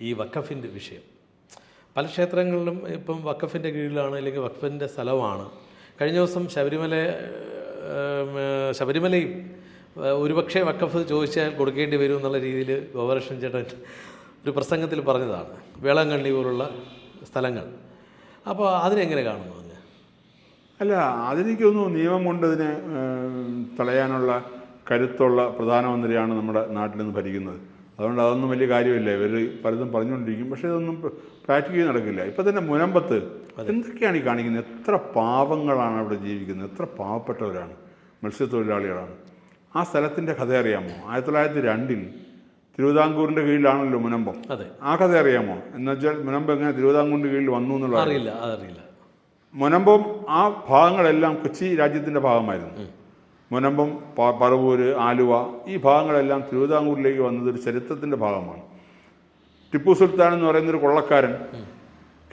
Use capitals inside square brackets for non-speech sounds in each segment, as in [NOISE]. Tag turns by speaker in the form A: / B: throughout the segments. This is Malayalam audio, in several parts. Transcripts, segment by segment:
A: ഈ വക്കഫിന്റെ വിഷയം. പല ക്ഷേത്രങ്ങളിലും ഇപ്പം വക്കഫിന്റെ കീഴിലാണ് അല്ലെങ്കിൽ വക്കഫിന്റെ സ്ഥലമാണ്. കഴിഞ്ഞ ദിവസം ശബരിമല ശബരിമലയും ഒരുപക്ഷെ വക്കഫ് ചോദിച്ചാൽ കൊടുക്കേണ്ടി വരും എന്നുള്ള രീതിയിൽ ഗോപകൃഷ്ണൻ ചേട്ടൻ ഒരു പ്രസംഗത്തിൽ പറഞ്ഞതാണ്. വേളാങ്കണ്ണി പോലുള്ള സ്ഥലങ്ങൾ. അപ്പോൾ അതിനെങ്ങനെ കാണുന്നു അങ്ങ്?
B: അല്ല അതെനിക്ക് നിയമം കൊണ്ട് ഇതിനെ ഏം, തടയാനുള്ള കരുത്തുള്ള പ്രധാനമന്ത്രിയാണ് നമ്മുടെ നാട്ടിൽ നിന്ന് ഭരിക്കുന്നത്. അതുകൊണ്ട് അതൊന്നും വലിയ കാര്യമില്ല. ഇവർ പലതും പറഞ്ഞുകൊണ്ടിരിക്കും. പക്ഷേ ഇതൊന്നും പ്രാക്ടിക്കലി നടക്കില്ല. ഇപ്പം തന്നെ മുനമ്പത്ത് എന്തൊക്കെയാണ് ഈ കാണിക്കുന്നത്? എത്ര പാവങ്ങളാണ് അവിടെ ജീവിക്കുന്നത്? എത്ര പാവപ്പെട്ടവരാണ്? മത്സ്യത്തൊഴിലാളികളാണ്. ആ സ്ഥലത്തിന്റെ കഥ അറിയാമോ? ആയിരത്തി തൊള്ളായിരത്തി രണ്ടിൽ തിരുവിതാംകൂറിന്റെ കീഴിലാണല്ലോ മുനമ്പം.
A: അതെ.
B: ആ കഥ അറിയാമോ? എന്നുവെച്ചാൽ മുനമ്പം എങ്ങനെ തിരുവിതാംകൂറിന്റെ കീഴിൽ വന്നു എന്നുള്ള
A: അറിയില്ല അറിയില്ല
B: മുനമ്പം ആ ഭാഗങ്ങളെല്ലാം കൊച്ചി രാജ്യത്തിന്റെ ഭാഗമായിരുന്നു. മുനമ്പം പറവൂര് ആലുവ ഈ ഭാഗങ്ങളെല്ലാം തിരുവിതാംകൂറിലേക്ക് വന്നത് ഒരു ചരിത്രത്തിന്റെ ഭാഗമാണ്. ടിപ്പു സുൽത്താൻ എന്ന് പറയുന്ന ഒരു കൊള്ളക്കാരൻ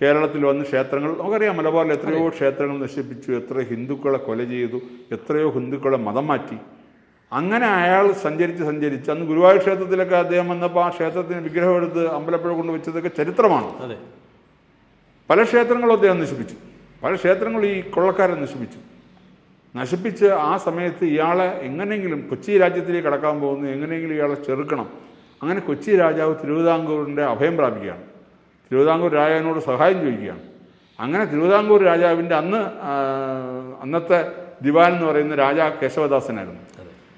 B: കേരളത്തിൽ വന്ന് ക്ഷേത്രങ്ങൾ നമുക്കറിയാം മലബാറിൽ എത്രയോ ക്ഷേത്രങ്ങൾ നശിപ്പിച്ചു എത്ര ഹിന്ദുക്കളെ കൊല ചെയ്തു എത്രയോ ഹിന്ദുക്കളെ മതം മാറ്റി. അങ്ങനെ അയാൾ സഞ്ചരിച്ച് സഞ്ചരിച്ച് അന്ന് ഗുരുവായൂർ ക്ഷേത്രത്തിലൊക്കെ അദ്ദേഹം വന്നപ്പോൾ ആ ക്ഷേത്രത്തിന് വിഗ്രഹം എടുത്ത് അമ്പലപ്പുഴ കൊണ്ട് വെച്ചതൊക്കെ ചരിത്രമാണ്. പല ക്ഷേത്രങ്ങളും അദ്ദേഹം നശിപ്പിച്ചു. പല ക്ഷേത്രങ്ങളും ഈ കൊള്ളക്കാരൻ നശിപ്പിച്ചു. നശിപ്പിച്ച് ആ സമയത്ത് ഇയാളെ എങ്ങനെയെങ്കിലും കൊച്ചി രാജ്യത്തിലേക്ക് കടക്കാൻ പോകുന്നു എങ്ങനെയെങ്കിലും ഇയാളെ ചെറുക്കണം. അങ്ങനെ കൊച്ചി രാജാവ് തിരുവിതാംകൂറിന്റെ അഭയം പ്രാപിക്കുകയാണ്. തിരുവിതാംകൂർ രാജാവിനോട് സഹായം ചോദിക്കുകയാണ്. അങ്ങനെ തിരുവിതാംകൂർ രാജാവിന്റെ അന്ന് അന്നത്തെ ദിവാൻ എന്ന് പറയുന്ന രാജാ കേശവദാസനായിരുന്നു.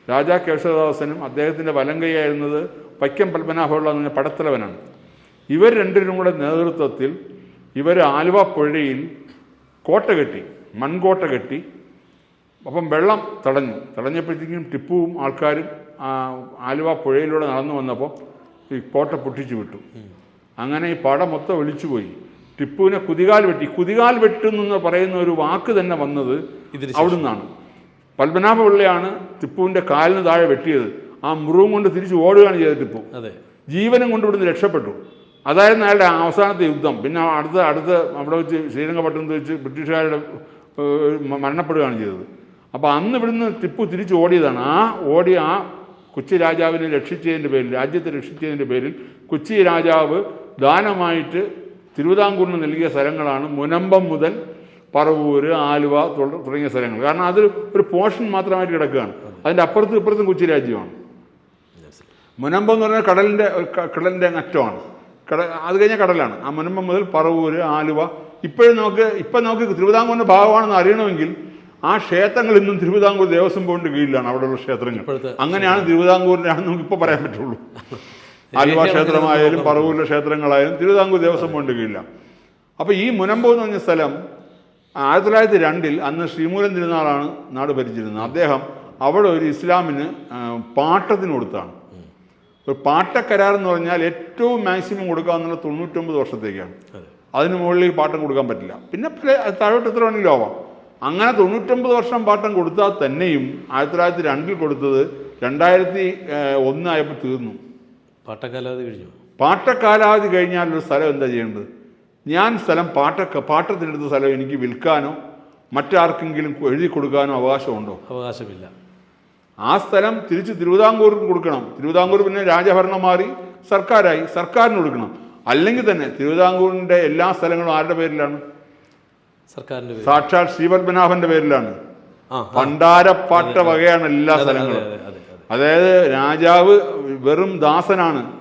B: രാജാ കേശവദാസനും അദ്ദേഹത്തിന്റെ വലങ്കയായിരുന്നത് പൈക്കം വൈക്കം പത്മനാഭപിള്ള എന്ന് പടത്തലവനാണ്. ഇവർ രണ്ടിനും കൂടെ നേതൃത്വത്തിൽ ഇവർ ആലുവ പുഴയിൽ കോട്ട കെട്ടി മൺകോട്ട കെട്ടി അപ്പം വെള്ളം തടഞ്ഞു. തടഞ്ഞപ്പോഴത്തേക്കും ടിപ്പുവും ആൾക്കാരും ആലുവ പുഴയിലൂടെ നടന്നു വന്നപ്പോൾ ഈ കോട്ട പൊട്ടിച്ചു വിട്ടു. അങ്ങനെ ഈ പട മൊത്തം ഒലിച്ചുപോയി ടിപ്പുവിനെ കുതികാൽ വെട്ടി. കുതികാൽ വെട്ടുന്നെന്ന് പറയുന്ന ഒരു വാക്ക് തന്നെ വന്നത്
A: ഇതിന്
B: പത്മനാഭ പത്മനാഭപിള്ളയാണ് ടിപ്പുവിന്റെ കാലിന് താഴെ വെട്ടിയത്. ആ മുറിവും കൊണ്ട് തിരിച്ച് ഓടുകയാണ് ചെയ്തത് ടിപ്പു.
A: അതെ.
B: ജീവനും കൊണ്ട് ഇവിടുന്ന് രക്ഷപ്പെട്ടു. അതായിരുന്നു അയാളുടെ അവസാനത്തെ യുദ്ധം. പിന്നെ അടുത്ത അടുത്ത അവിടെ വെച്ച് ശ്രീരംഗപട്ടണത്ത് വെച്ച് ബ്രിട്ടീഷുകാരുടെ മരണപ്പെടുകയാണ് ചെയ്തത്. അപ്പോൾ അന്ന് ഇവിടുന്ന് ടിപ്പു തിരിച്ചു ഓടിയതാണ്. ആ ഓടിയ ആ കൊച്ചി രാജാവിനെ രക്ഷിച്ചതിന്റെ പേരിൽ രാജ്യത്തെ രക്ഷിച്ചതിന്റെ പേരിൽ കൊച്ചി രാജാവ് ദാനമായിട്ട് തിരുവിതാംകൂറിന് നൽകിയ സ്ഥലങ്ങളാണ് മുനമ്പം മുതൽ പറവൂർ ആലുവ തുടങ്ങിയ സ്ഥലങ്ങൾ. കാരണം അത് ഒരു പോർഷൻ മാത്രമായിട്ട് കിടക്കുകയാണ്. അതിന്റെ അപ്പുറത്തും ഇപ്പുറത്തും കൊച്ചി രാജ്യമാണ്. മുനമ്പം എന്ന് പറഞ്ഞാൽ കടലിന്റെ കടലിന്റെ അറ്റമാണ്. കട അത് കഴിഞ്ഞ കടലാണ്. ആ മുനമ്പം മുതൽ പറവൂർ ആലുവ ഇപ്പോഴും നമുക്ക് ഇപ്പം നമുക്ക് തിരുവിതാംകൂറിന്റെ ഭാഗമാണെന്ന് അറിയണമെങ്കിൽ ആ ക്ഷേത്രങ്ങൾ ഇന്നും തിരുവിതാംകൂർ ദേവസ്വം ബോർഡിന്റെ കീഴിലാണ് അവിടെയുള്ള ക്ഷേത്രങ്ങൾ. അങ്ങനെയാണ് തിരുവിതാംകൂറിന്റെ ആണെന്ന് നമുക്ക് ഇപ്പോൾ പറയാൻ പറ്റുള്ളൂ. [LAUGHS] ആലുവ ക്ഷേത്രമായാലും പറവൂരിലെ ക്ഷേത്രങ്ങളായാലും തിരുവിതാംകൂർ ദേവസ്വം ബോർഡിന്റെ കീഴിലാണ്. അപ്പോൾ ഈ മുനമ്പോ എന്ന് പറഞ്ഞ സ്ഥലം ആയിരത്തി തൊള്ളായിരത്തി രണ്ടിൽ അന്ന് ശ്രീമൂലൻ തിരുനാളാണ് നാട് ഭരിച്ചിരുന്നത്. അദ്ദേഹം അവിടെ ഒരു ഇസ്ലാമിന് പാട്ടത്തിന് കൊടുത്താണ്. ഒരു പാട്ടക്കരാർ എന്ന് പറഞ്ഞാൽ ഏറ്റവും മാക്സിമം കൊടുക്കാവുന്ന തൊണ്ണൂറ്റൊമ്പത് വർഷത്തേക്കാണ്.
A: അതെ.
B: അതിന് മുകളിൽ പാട്ടം കൊടുക്കാൻ പറ്റില്ല. പിന്നെ താഴോട്ട് എത്ര വേണമെങ്കിലും ആവാം. അങ്ങനെ തൊണ്ണൂറ്റൊമ്പത് വർഷം പാട്ടം കൊടുത്താൽ തന്നെയും ആയിരത്തി തൊള്ളായിരത്തി രണ്ടിൽ കൊടുത്തത് രണ്ടായിരത്തി ഒന്നായപ്പോൾ തീർന്നു.
A: പാട്ടക്കാലാവധി കഴിഞ്ഞു?
B: പാട്ടക്കാലാവധി കഴിഞ്ഞാൽ ഒരു സ്ഥലം എന്താ ചെയ്യേണ്ടത്? ഞാൻ സ്ഥലം പാട്ട പാട്ടത്തിനെടുത്ത സ്ഥലം എനിക്ക് വിൽക്കാനോ മറ്റാർക്കെങ്കിലും എഴുതി കൊടുക്കാനോ അവകാശമുണ്ടോ?
A: അവകാശമില്ല.
B: ആ സ്ഥലം തിരിച്ച് തിരുവിതാംകൂറിന് കൊടുക്കണം. തിരുവിതാംകൂർ പിന്നെ രാജഭരണം മാറി സർക്കാരായി. സർക്കാരിന് കൊടുക്കണം. അല്ലെങ്കിൽ തന്നെ തിരുവിതാംകൂറിന്റെ എല്ലാ സ്ഥലങ്ങളും ആരുടെ പേരിലാണ്?
A: സർക്കാരിന്റെ
B: സാക്ഷാൽ ശ്രീപത്മനാഭന്റെ പേരിലാണ്. പണ്ടാരപ്പാട്ട വകയാണ് എല്ലാ സ്ഥലങ്ങളും.
A: അതെ, അതെ, അതെ.
B: അതായത് രാജാവ് വെറും ദാസനാണ്.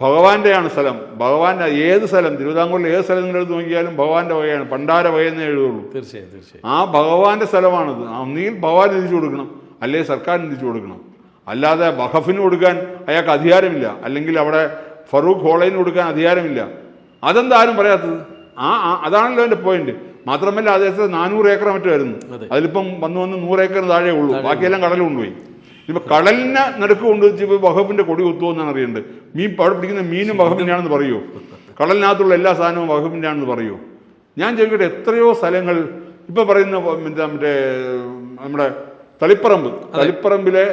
B: ഭഗവാന്റെയാണ് സ്ഥലം. ഭഗവാന്റെ ഏത് സ്ഥലം? തിരുവിതാംകൂറിൽ ഏത് സ്ഥലം നിങ്ങൾ എടുത്ത് നോക്കിയാലും ഭഗവാന്റെ വകയാണ്. പണ്ടാര വകയെന്ന് എഴുതുള്ളൂ.
A: തീർച്ചയായും തീർച്ചയായും.
B: ആ ഭഗവാന്റെ സ്ഥലമാണത്. ഒന്നുകിൽ ഭഗവാൻ തിരിച്ചു കൊടുക്കണം. അല്ലെങ്കിൽ സർക്കാരിന് തിരിച്ചു കൊടുക്കണം. അല്ലാതെ ബഹഫിന് കൊടുക്കാൻ അയാൾക്ക് അധികാരമില്ല. അല്ലെങ്കിൽ അവിടെ ഫറൂഖ് ഹോളയിന് കൊടുക്കാൻ അധികാരമില്ല. അതെന്താ ആരും പറയാത്തത്? ആ ആ- അതാണല്ലോ എന്റെ പോയിന്റ് മാത്രമല്ല അദ്ദേഹത്തെ നാനൂറ് ഏക്കർ
A: മറ്റുമായിരുന്നു.
B: അതിലിപ്പം വന്നു വന്ന് നൂറ് ഏക്കർ താഴെ ഉള്ളൂ. ബാക്കിയെല്ലാം കടലിൽ കൊണ്ടുപോയി ഇപ്പൊ കടലിനെ നടുക്ക് കൊണ്ടുവച്ച് ഇപ്പൊ വഹബിന്റെ കൊടി കുത്തുമെന്നാണ് അറിയേണ്ടത്. മീൻ അവിടെ പിടിക്കുന്ന മീനും വഖഫിന്റെ ആണെന്ന് പറയൂ. കടലിനകത്തുള്ള എല്ലാ സാധനവും വഹബിന്റെ ആണെന്ന് പറയൂ. ഞാൻ ചോദിക്കട്ടെ എത്രയോ സ്ഥലങ്ങൾ ഇപ്പൊ പറയുന്ന മറ്റേ മറ്റേ നമ്മുടെ തളിപ്പറമ്പ്. തളിപ്പറമ്പിലെ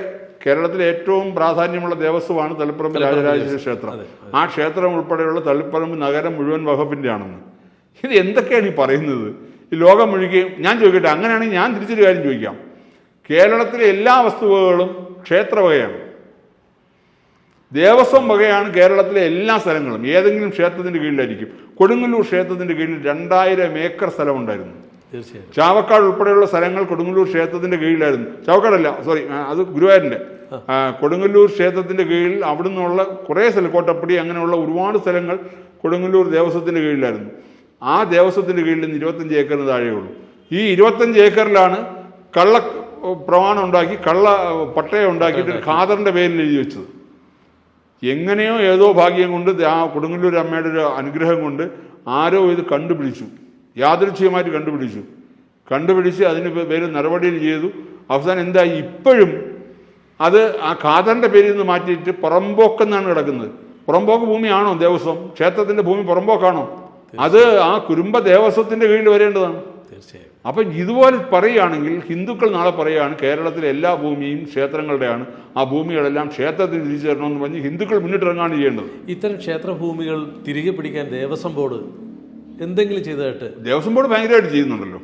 B: കേരളത്തിലെ ഏറ്റവും പ്രാധാന്യമുള്ള ദേവസ്വമാണ് തളിപ്പറമ്പ് രാജരാജേശ്വര ക്ഷേത്രം. ആ ക്ഷേത്രം ഉൾപ്പെടെയുള്ള തളിപ്പറമ്പ് നഗരം മുഴുവൻ വഹബിന്റെ ആണെന്ന് ഇത് എന്തൊക്കെയാണ് ഈ പറയുന്നത്? ഈ ലോകം മുഴുകയും ഞാൻ ചോദിക്കട്ടെ അങ്ങനെയാണെങ്കിൽ ഞാൻ തിരിച്ചൊരു കാര്യം ചോദിക്കാം. കേരളത്തിലെ എല്ലാ വസ്തുവകകളും ക്ഷേത്രവകയാണ് ദേവസ്വം വകയാണ് കേരളത്തിലെ എല്ലാ സ്ഥലങ്ങളും. ഏതെങ്കിലും ക്ഷേത്രത്തിന്റെ കീഴിലായിരിക്കും. കൊടുങ്ങല്ലൂർ ക്ഷേത്രത്തിന്റെ കീഴിൽ രണ്ടായിരം ഏക്കർ സ്ഥലമുണ്ടായിരുന്നു.
A: തീർച്ചയായും
B: ചാവക്കാട് ഉൾപ്പെടെയുള്ള സ്ഥലങ്ങൾ കൊടുങ്ങല്ലൂർ ക്ഷേത്രത്തിന്റെ കീഴിലായിരുന്നു. ചാവക്കാടല്ല സോറി അത് ഗുരുവായൂരിന്റെ. ആ, കൊടുങ്ങല്ലൂർ ക്ഷേത്രത്തിന്റെ കീഴിൽ അവിടുന്നുള്ള കുറേ സ്ഥലം കോട്ടപ്പടി അങ്ങനെയുള്ള ഒരുപാട് സ്ഥലങ്ങൾ കൊടുങ്ങല്ലൂർ ദേവസ്വത്തിന്റെ കീഴിലായിരുന്നു. ആ ദേവസ്വത്തിന്റെ കീഴിൽ നിന്ന് ഇരുപത്തഞ്ച് ഏക്കറിന് താഴെയുള്ളൂ. ഈ ഇരുപത്തഞ്ച് ഏക്കറിലാണ് കള്ള പ്രമാണം ഉണ്ടാക്കി കള്ള പട്ടയം ഉണ്ടാക്കിയിട്ട് ഖാദറിന്റെ പേരിൽ എഴുതി വെച്ചത്. എങ്ങനെയോ ഏതോ ഭാഗ്യം കൊണ്ട് ആ കൊടുങ്ങല്ലൂർ അമ്മയുടെ ഒരു അനുഗ്രഹം കൊണ്ട് ആരോ ഇത് കണ്ടുപിടിച്ചു. യാദൃച്ഛികമായിട്ട് കണ്ടുപിടിച്ചു. കണ്ടുപിടിച്ച് അതിന് പേര് നടപടിയിൽ ചെയ്തു. അവസാനം എന്തായി? ഇപ്പോഴും അത് ആ ഖാദറിന്റെ പേരിൽ നിന്ന് മാറ്റിയിട്ട് പുറമ്പോക്കെന്നാണ് കിടക്കുന്നത്. പുറമ്പോക്ക് ഭൂമിയാണോ ദേവസ്വം? ക്ഷേത്രത്തിന്റെ ഭൂമി പുറമ്പോക്കാണോ അത് ആ കുരുമ്പ ദേവസ്വത്തിന്റെ കീഴിൽ വരേണ്ടതാണ്.
A: തീർച്ചയായും.
B: അപ്പം ഇതുപോലെ പറയുകയാണെങ്കിൽ ഹിന്ദുക്കൾ നാളെ പറയുകയാണ് കേരളത്തിലെ എല്ലാ ഭൂമിയും ക്ഷേത്രങ്ങളുടെയാണ് ആ ഭൂമികളെല്ലാം ക്ഷേത്രത്തിൽ തിരിച്ചു തരണമെന്ന് പറഞ്ഞ് ഹിന്ദുക്കൾ മുന്നിട്ടിറങ്ങാണ് ചെയ്യേണ്ടത്.
A: ഇത്തരം ക്ഷേത്രഭൂമികൾ തിരികെ പിടിക്കാൻ ദേവസ്വം ബോർഡ് എന്തെങ്കിലും ചെയ്തതായിട്ട്
B: ദേവസ്വം ബോർഡ് ഭയങ്കരമായിട്ട് ചെയ്യുന്നുണ്ടല്ലോ.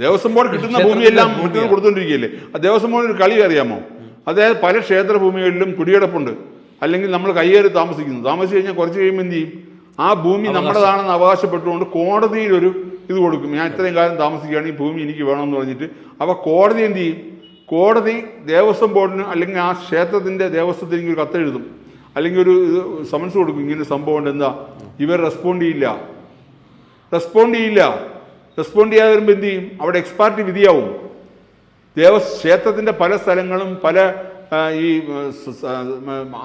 B: ദേവസ്വം ബോർഡ് കിട്ടുന്ന ഭൂമിയെല്ലാം
A: മറ്റൊരു
B: മറ്റൊന്ന് കൊടുത്തോണ്ടിരിക്കുകയല്ലേ? ആ ദേവസ്വം ബോർഡിന് ഒരു കളി അറിയാമോ? അതായത് പല ക്ഷേത്രഭൂമികളിലും കുടിയടപ്പുണ്ട്. അല്ലെങ്കിൽ നമ്മൾ കയ്യേറി താമസിക്കുന്നു. താമസിച്ച് കഴിഞ്ഞാൽ കുറച്ച് കഴിയുമ്പോൾ എന്ത് ചെയ്യും? ആ ഭൂമി നമ്മുടേതാണെന്ന് അവകാശപ്പെട്ടുകൊണ്ട് കോടതിയിൽ ഒരു ഇത് കൊടുക്കും. ഞാൻ ഇത്രയും കാലം താമസിക്കുകയാണ് ഈ ഭൂമി എനിക്ക് വേണമെന്ന് പറഞ്ഞിട്ട്. അപ്പോൾ കോടതി എന്ത് ചെയ്യും? കോടതി ദേവസ്വം ബോർഡിന് അല്ലെങ്കിൽ ആ ക്ഷേത്രത്തിന്റെ ദേവസ്വത്തിന് ഒരു കത്തെഴുതും അല്ലെങ്കിൽ ഒരു സമൻസ് കൊടുക്കും. ഇങ്ങനെ സംഭവം ഉണ്ട്. എന്താ? ഇവർ റെസ്പോണ്ട് ചെയ്യില്ല. റെസ്പോണ്ട് ചെയ്യില്ല. റെസ്പോണ്ട് ചെയ്യാതെ വരുമ്പോൾ എന്ത് ചെയ്യും? അവിടെ എക്സ്പാർട്ടി വിധിയാവും. ദേവ ക്ഷേത്രത്തിന്റെ പല സ്ഥലങ്ങളും പല ഈ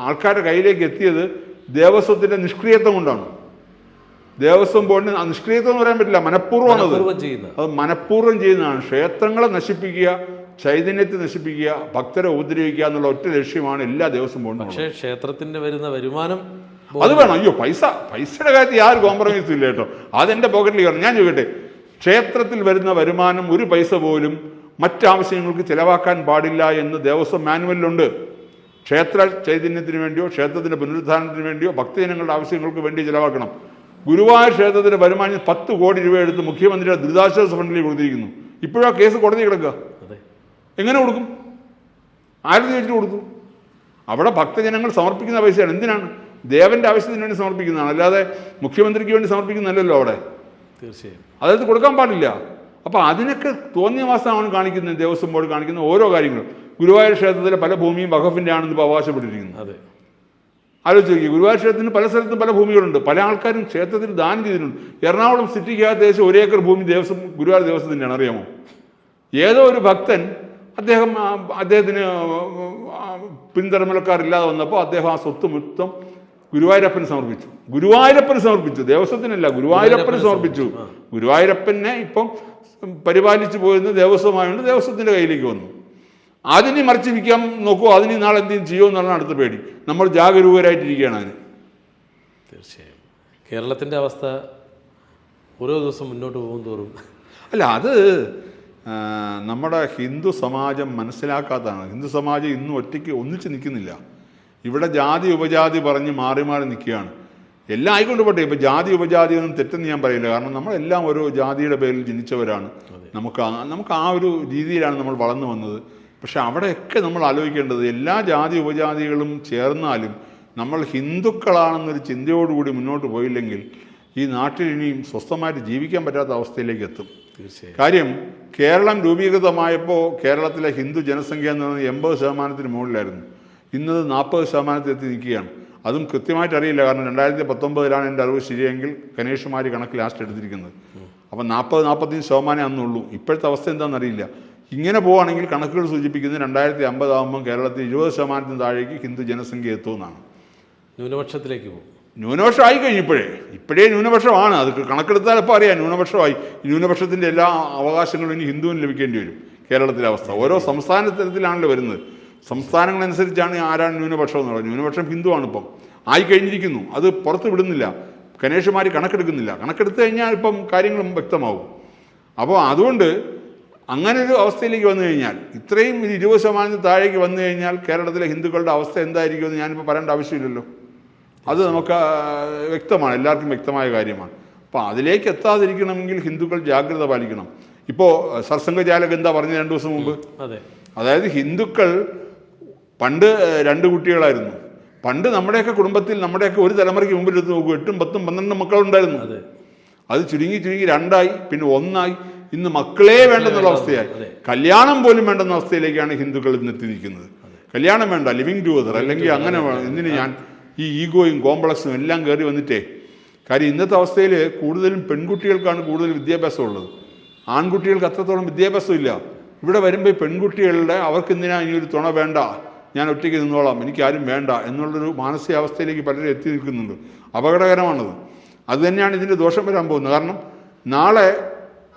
B: ആൾക്കാരുടെ കയ്യിലേക്ക് എത്തിയത് ദേവസ്വത്തിന്റെ നിഷ്ക്രിയത്വം കൊണ്ടാണ്. ദേവസ്വം ബോർഡിന് നിഷ്ക്രിയത്വം എന്ന് പറയാൻ പറ്റില്ല
A: മനഃപൂർവമാണ് മനഃപൂർവം
B: അത് മനഃപൂർവം ചെയ്യുന്നതാണ്. ക്ഷേത്രങ്ങളെ നശിപ്പിക്കുക ചൈതന്യത്തെ നശിപ്പിക്കുക ഭക്തരെ ഉപദ്രവിക്കുക എന്നുള്ള ഒറ്റ ലക്ഷ്യമാണ് എല്ലാ ദേവസ്വം ബോർഡിനും
A: പക്ഷേ ക്ഷേത്രത്തിന്റെ വരുന്ന വരുമാനം
B: അത് വേണം. അയ്യോ പൈസ പൈസയുടെ കാര്യത്തിൽ യാതൊരു കോംപ്രമൈസ് ഇല്ല കേട്ടോ. അതെന്റെ പോക്കറ്റിൽ കയറും ഞാൻ ചോദിക്കട്ടെ ക്ഷേത്രത്തിൽ വരുന്ന വരുമാനം ഒരു പൈസ പോലും മറ്റാവശ്യങ്ങൾക്ക് ചിലവാക്കാൻ പാടില്ല എന്ന് ദേവസ്വം മാനുവലിലുണ്ട് ക്ഷേത്ര ചൈതന്യത്തിന് വേണ്ടിയോ ക്ഷേത്രത്തിന്റെ പുനരുദ്ധാരണത്തിന് വേണ്ടിയോ ഭക്തജനങ്ങളുടെ ആവശ്യങ്ങൾക്ക് വേണ്ടി ചിലവാക്കണം. ഗുരുവായൂർ ക്ഷേത്രത്തിന്റെ വരുമാനം പത്ത് കോടി രൂപ എടുത്ത് മുഖ്യമന്ത്രിയുടെ ദുരിതാശ്വാസ ഫണ്ടിലേക്ക് കൊടുത്തിരിക്കുന്നു. ഇപ്പോഴാ കേസ് കോടതി കിടക്കുക. എങ്ങനെ കൊടുക്കും? ആര് ചോദിച്ചിട്ട് കൊടുത്തു. അവിടെ ഭക്തജനങ്ങൾ സമർപ്പിക്കുന്ന പൈസയാണ്. എന്തിനാണ്? ദേവന്റെ ആവശ്യത്തിന് വേണ്ടി സമർപ്പിക്കുന്നതാണ്. അല്ലാതെ മുഖ്യമന്ത്രിക്ക് വേണ്ടി സമർപ്പിക്കുന്നല്ലോ അവിടെ.
A: തീർച്ചയായും.
B: അതായത് കൊടുക്കാൻ പാടില്ല. അപ്പോൾ അതിനൊക്കെ തോന്നിയ മാസമാണ് കാണിക്കുന്നത് ദേവസ്വം ബോർഡ് കാണിക്കുന്ന ഓരോ കാര്യങ്ങളും. ഗുരുവായൂർ ക്ഷേത്രത്തിലെ പല ഭൂമിയും വഖഫിന്റെ ആണെന്ന് ഇപ്പോൾ അവകാശപ്പെട്ടിരിക്കുന്നത്
A: അതെ.
B: ആലോചിച്ച് നോക്കി ഗുരുവായൂർ ക്ഷേത്രത്തിന് പല സ്ഥലത്തും പല ഭൂമികളുണ്ട്. പല ആൾക്കാരും ക്ഷേത്രത്തിൽ ദാനം ചെയ്തിട്ടുണ്ട്. എറണാകുളം സിറ്റിക്ക് ഏകദേശം ഒരു ഏക്കർ ഭൂമി ദേവസ്വം ഗുരുവായൂർ തന്നെയാണ്. അറിയാമോ? ഏതോ ഒരു ഭക്തൻ അദ്ദേഹം അദ്ദേഹത്തിന് പിന്തരമലക്കാരില്ലാതെ വന്നപ്പോൾ അദ്ദേഹം ആ സ്വത്ത് മൊത്തം ഗുരുവായൂരപ്പന് സമർപ്പിച്ചു. ഗുരുവായൂരപ്പന് സമർപ്പിച്ചു. ദേവസ്വത്തിനല്ല ഗുരുവായൂരപ്പന് സമർപ്പിച്ചു. ഗുരുവായൂരപ്പനെ ഇപ്പം പരിപാലിച്ചു പോയിരുന്ന ദേവസ്വമായതുകൊണ്ട് ദേവസ്വത്തിന്റെ കയ്യിലേക്ക് വന്നു. അതിനെ മറിച്ച് വിൽക്കാൻ നോക്കുമോ അതിന് നാളെ എന്തെങ്കിലും ചെയ്യുമോ എന്നാണ് അടുത്ത പേടി. നമ്മൾ ജാഗരൂകരായിട്ടിരിക്കുകയാണ് അതിന്.
A: തീർച്ചയായും. കേരളത്തിന്റെ അവസ്ഥ ഓരോ ദിവസം മുന്നോട്ട് പോകും തോറും.
B: അല്ല അത് നമ്മുടെ ഹിന്ദു സമാജം മനസ്സിലാക്കാത്തതാണ്. ഹിന്ദു സമാജം ഇന്നും ഒറ്റയ്ക്ക് ഒന്നിച്ച് നിൽക്കുന്നില്ല. ഇവിടെ ജാതി ഉപജാതി പറഞ്ഞ് മാറി മാറി നിൽക്കുകയാണ്. എല്ലാം ആയിക്കൊണ്ട് പോട്ടെ ഇപ്പം ജാതി ഉപജാതി ഒന്നും തെറ്റെന്ന് ഞാൻ പറയില്ല. കാരണം നമ്മളെല്ലാം ഓരോ ജാതിയുടെ പേരിൽ ജനിച്ചവരാണ്. നമുക്ക് നമുക്ക് ആ ഒരു രീതിയിലാണ് നമ്മൾ വളർന്നു വന്നത്. പക്ഷെ അവിടെയൊക്കെ നമ്മൾ ആലോചിക്കേണ്ടത് എല്ലാ ജാതി ഉപജാതികളും ചേർന്നാലും നമ്മൾ ഹിന്ദുക്കളാണെന്നൊരു ചിന്തയോടുകൂടി മുന്നോട്ട് പോയില്ലെങ്കിൽ ഈ നാട്ടിൽ ഇനിയും സ്വസ്ഥമായിട്ട് ജീവിക്കാൻ പറ്റാത്ത അവസ്ഥയിലേക്ക് എത്തും.
A: തീർച്ചയായും.
B: കാര്യം കേരളം രൂപീകൃതമായപ്പോൾ കേരളത്തിലെ ഹിന്ദു ജനസംഖ്യ എന്ന് പറയുന്നത് എൺപത് ശതമാനത്തിന് മുകളിലായിരുന്നു. ഇന്നത് നാൽപ്പത് ശതമാനത്തിലെത്തി നിൽക്കുകയാണ്. അതും കൃത്യമായിട്ട് അറിയില്ല. കാരണം രണ്ടായിരത്തി പത്തൊമ്പതിലാണ് എന്റെ അറിവ് ശരിയെങ്കിൽ കനേഷുമാരി കണക്ക് ലാസ്റ്റ് എടുത്തിരിക്കുന്നത്. അപ്പം നാൽപ്പത് നാൽപ്പത്തഞ്ച് ശതമാനം അന്നുള്ളൂ. ഇപ്പോഴത്തെ അവസ്ഥ എന്താണെന്ന് അറിയില്ല ഇങ്ങനെ പോവുകയാണെങ്കിൽ കണക്കുകൾ സൂചിപ്പിക്കുന്നത് രണ്ടായിരത്തി അമ്പതാകുമ്പോൾ കേരളത്തിൽ ഇരുപത് ശതമാനത്തിന് താഴേക്ക് ഹിന്ദു ജനസംഖ്യ എത്തുമെന്നാണ്.
A: ന്യൂനപക്ഷത്തിലേക്ക് പോകും.
B: ന്യൂനപക്ഷം ആയി കഴിഞ്ഞു ഇപ്പോഴേ ന്യൂനപക്ഷമാണ്. അത് കണക്കെടുത്താൽ ഇപ്പോൾ അറിയാം ന്യൂനപക്ഷമായി. ന്യൂനപക്ഷത്തിന്റെ എല്ലാ അവകാശങ്ങളും ഇനി ഹിന്ദുവിന് ലഭിക്കേണ്ടി വരും. കേരളത്തിലെ അവസ്ഥ. ഓരോ സംസ്ഥാന തലത്തിലാണല്ലോ വരുന്നത്. സംസ്ഥാനങ്ങളനുസരിച്ചാണ് ആരാണ് ന്യൂനപക്ഷം എന്ന് പറയുന്നത്. ന്യൂനപക്ഷം ഹിന്ദുവാണ് ഇപ്പം. ആയി കഴിഞ്ഞിരിക്കുന്നു അത് പുറത്ത് വിടുന്നില്ല. കനേഷുമാർ കണക്കെടുക്കുന്നില്ല. കണക്കെടുത്ത് കഴിഞ്ഞാൽ ഇപ്പം കാര്യങ്ങളും വ്യക്തമാവും. അപ്പോൾ അതുകൊണ്ട് അങ്ങനെ ഒരു അവസ്ഥയിലേക്ക് വന്നു കഴിഞ്ഞാൽ ഇത്രയും ഒരു ഇരുപത് ശതമാനത്തിന് താഴേക്ക് വന്നു കഴിഞ്ഞാൽ കേരളത്തിലെ ഹിന്ദുക്കളുടെ അവസ്ഥ എന്തായിരിക്കുമെന്ന് ഞാനിപ്പോൾ പറയേണ്ട ആവശ്യമില്ലല്ലോ. അത് നമുക്ക് വ്യക്തമാണ് എല്ലാവർക്കും വ്യക്തമായ കാര്യമാണ്. അപ്പോൾ അതിലേക്ക് എത്താതിരിക്കണമെങ്കിൽ ഹിന്ദുക്കൾ ജാഗ്രത പാലിക്കണം. ഇപ്പോൾ സർസംഘചാലക് എന്താ പറഞ്ഞ രണ്ടു ദിവസം മുമ്പ്? അതായത് ഹിന്ദുക്കൾ പണ്ട് രണ്ട് കുട്ടികളായിരുന്നു. പണ്ട് നമ്മുടെയൊക്കെ കുടുംബത്തിൽ നമ്മുടെയൊക്കെ ഒരു തലമുറയ്ക്ക് മുമ്പിൽ എടുത്ത് നോക്കും എട്ടും പത്തും പന്ത്രണ്ടും മക്കളുണ്ടായിരുന്നു.
A: അതെ.
B: അത് ചുരുങ്ങി ചുരുങ്ങി രണ്ടായി പിന്നെ ഒന്നായി. ഇന്ന് മക്കളെ വേണ്ടെന്നുള്ള അവസ്ഥയായി. കല്യാണം പോലും വേണ്ടെന്ന അവസ്ഥയിലേക്കാണ് ഹിന്ദുക്കൾ ഇന്ന് എത്തി നിൽക്കുന്നത് കല്യാണം വേണ്ട ലിവിങ് ടുഗദർ അല്ലെങ്കിൽ അങ്ങനെ. എന്തിന് ഞാൻ ഈ ഈഗോയും കോംപ്ലക്സും എല്ലാം കയറി വന്നിട്ടേ? കാര്യം ഇന്നത്തെ അവസ്ഥയിൽ കൂടുതലും പെൺകുട്ടികൾക്കാണ് കൂടുതൽ വിദ്യാഭ്യാസം ഉള്ളത് ആൺകുട്ടികൾക്ക് അത്രത്തോളം വിദ്യാഭ്യാസം ഇല്ല ഇവിടെ വരുമ്പോൾ പെൺകുട്ടികളുടെ അവർക്ക് എന്തിനാ ഇനി ഒരു തുണ വേണ്ട? ഞാൻ ഒറ്റയ്ക്ക് നിന്നോളാം എനിക്ക് ആരും വേണ്ട എന്നുള്ളൊരു മാനസികാവസ്ഥയിലേക്ക് പലരും എത്തി നിൽക്കുന്നുണ്ട് അപകടകരമാണത് അതുതന്നെയാണ് ഇതിന്റെ ദോഷം വരാൻ പോകുന്നത്. കാരണം നാളെ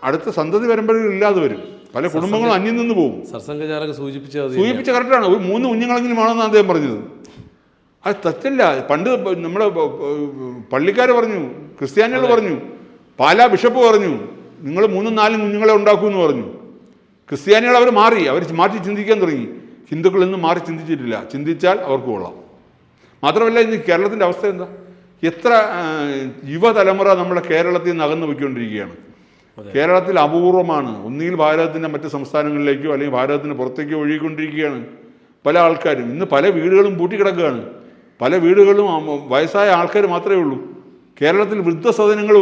B: അടുത്ത സന്തതി വരുമ്പോഴും ഇല്ലാതെ വരും. പല കുടുംബങ്ങളും അന്യം നിന്ന് പോകും.
A: സർസംഘചാലക സൂചിപ്പിച്ച
B: സൂചിപ്പിച്ച കറക്റ്റാണ് ഒരു മൂന്ന് കുഞ്ഞുങ്ങളെങ്കിലും ആണെന്ന് അദ്ദേഹം പറഞ്ഞത്. അത് തെറ്റല്ല. പണ്ട് നമ്മുടെ പള്ളിക്കാർ പറഞ്ഞു ക്രിസ്ത്യാനികൾ പറഞ്ഞു പാലാ ബിഷപ്പ് പറഞ്ഞു നിങ്ങൾ മൂന്നും നാലും കുഞ്ഞുങ്ങളെ ഉണ്ടാക്കൂ എന്ന് പറഞ്ഞു. ക്രിസ്ത്യാനികൾ അവർ മാറി അവർ മാറ്റി ചിന്തിക്കാൻ തുടങ്ങി. ഹിന്ദുക്കൾ ഇന്ന് മാറി ചിന്തിച്ചിട്ടില്ല. ചിന്തിച്ചാൽ അവർക്ക് കൊള്ളാം. മാത്രമല്ല ഇന്ന് കേരളത്തിന്റെ അവസ്ഥ എന്താ? എത്ര യുവതലമുറ നമ്മുടെ കേരളത്തിൽ നിന്ന് അകന്നു പോയിക്കൊണ്ടിരിക്കുകയാണ്. കേരളത്തിൽ അപൂർവമാണ്. ഒന്നുകിൽ ഭാരതത്തിന്റെ മറ്റ് സംസ്ഥാനങ്ങളിലേക്കോ അല്ലെങ്കിൽ ഭാരതത്തിന് പുറത്തേക്കോ ഒഴുകിക്കൊണ്ടിരിക്കുകയാണ് പല ആൾക്കാരും. ഇന്ന് പല വീടുകളും പൂട്ടിക്കിടക്കുകയാണ്. പല വീടുകളും വയസ്സായ ആൾക്കാർ മാത്രമേ ഉള്ളൂ. കേരളത്തിൽ വൃദ്ധസദനങ്ങൾ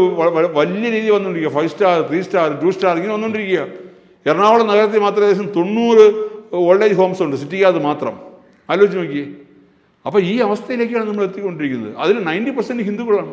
B: വലിയ രീതിയിൽ വന്നുകൊണ്ടിരിക്കുക. Five star three star two star ഇങ്ങനെ വന്നുകൊണ്ടിരിക്കുക. എറണാകുളം നഗരത്തിൽ മാത്രം ഏകദേശം തൊണ്ണൂറ് ഓൾഡ് ഏജ് ഹോംസ് ഉണ്ട്. സിറ്റിക്കകത്ത് മാത്രം. ആലോചിച്ച് നോക്കിയേ. അപ്പോൾ ഈ അവസ്ഥയിലേക്കാണ് നമ്മൾ എത്തിക്കൊണ്ടിരിക്കുന്നത്. അതിൽ നയന്റി പെർസെന്റ് ഹിന്ദുക്കളാണ്.